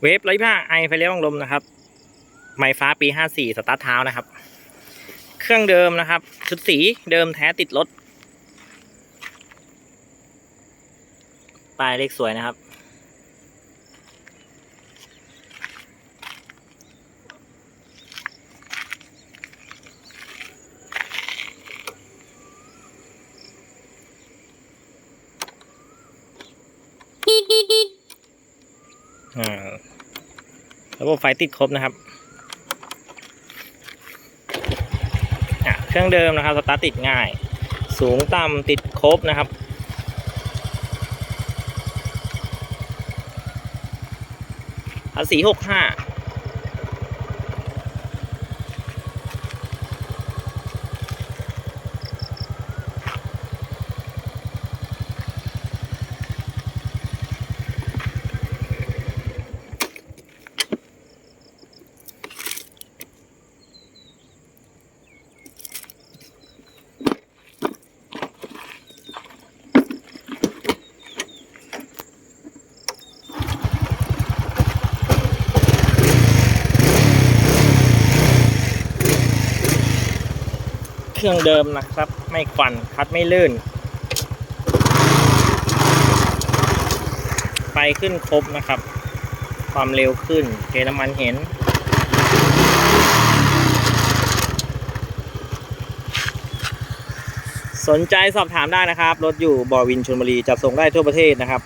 เวฟร้อยห้าไอไฟเลี้ยวลมนะครับ ไมฟ้าปีห้าสี่สตาร์ทเท้านะครับ เครื่องเดิมนะครับ ชุดสีเดิมแท้ติดรถป้ายเลขสวยนะครับ อ่าระบบไฟติดครบนะครับเครื่องเดิมนะครับสตาร์ตติดง่าย สูงต่ำติดครบนะครับภาษีหกห้า เครื่องเดิมนะครับ ไม่ควันคัดไม่ลื่น ไฟขึ้นครบนะครับ ความเร็วขึ้นเทน้ำมันเห็น สนใจสอบถามได้นะครับ รถอยู่บ่อวินชลบุรีจัดส่งได้ทั่วประเทศนะครับ